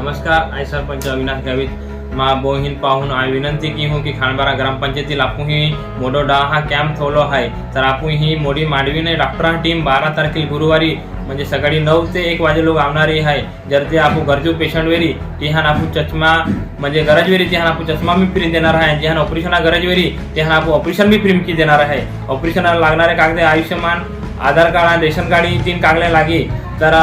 नमस्कार आई सरपंच अविनाश गावित. मा बोहीन पाहून आई विनंती की हूँ की खानबारा ग्रामपंचायतील आपण ही मोठो डा हा कॅम्प ठेवलो आहे. तर आपण ही मोडी मांडवीने डॉक्टर टीम बारा तारखेला गुरुवारी म्हणजे सकाळी नऊ ते एक वाजे लोक आवणारी आहे. जर ते आपण गरजू पेशंट वेरी तिहान आपू आपण चष्मा म्हणजे गरज वेरी आपण चष्मा मी फ्री देणार आहे. जिहान ऑपरेशन गरज वेरी ते हान आपण ऑपरेशन बी फ्री की देणार आहे. ऑपरेशनला लागणारे कागदे आयुष्यमान आधार कार्ड आणि रेशन कार्ड ही तीन कागद लागे. तर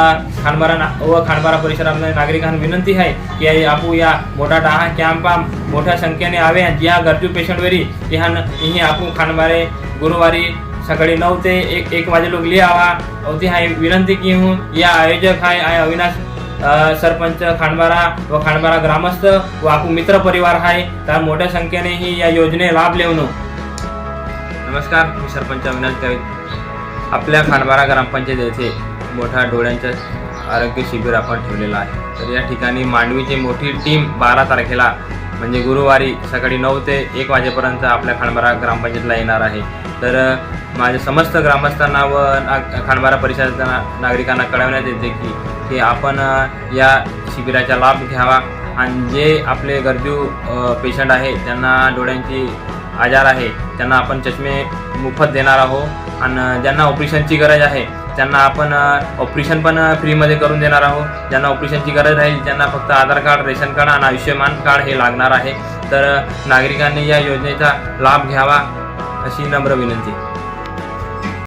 खानबारा ना व खानबारा परिसरामध्ये नागरिकांना विनंती आहे की आपू या मोठा डहा कॅम्पा मोठ्या संख्येने आवे. ज्या गरजू पेशंटवरी ह्या ही आपू खानबारे गुरुवारी सकाळी नऊ ते एक एक वाजे लोक लिहा आवा. होती हाय विनंती की हूँ या आयोजक हाय आय अविनाश सरपंच खानबारा व खानबारा ग्रामस्थ व आपू मित्र परिवार आहे तर मोठ्या संख्येने ही या योजने लाभ लेवनो. नमस्कार मी सरपंच अविनाश गावित. आपल्या खानबारा ग्रामपंचायत येथे मोठा डोळ्यांचा आरोग्य शिबिर आपण ठेवलेला आहे. तर या ठिकाणी मांडवीची मोठी टीम बारा तारखेला म्हणजे गुरुवारी सकाळी नऊ ते एक वाजेपर्यंत आपल्या खांडबारा ग्रामपंचायतला येणार आहे. तर माझ्या समस्त ग्रामस्थांना व ना- खांडबारा परिसराच्या नागरिकांना कळवण्यात येते की की आपण या शिबिराचा लाभ घ्यावा. आणि जे आपले गरजू पेशंट आहे त्यांना डोळ्यांची आजार आहे त्यांना आपण चष्मे मोफत देणार आहोत. आणि ज्यांना ऑपरेशनची गरज आहे त्यांना आपण ऑपरेशन पण फ्रीमध्ये करून देणार आहोत. ज्यांना ऑपरेशनची गरज राहील त्यांना फक्त आधार कार्ड रेशन कार्ड आणि आयुष्यमान कार्ड हे लागणार आहे. तर नागरिकांनी या योजनेचा लाभ घ्यावा अशी नम्र विनंती.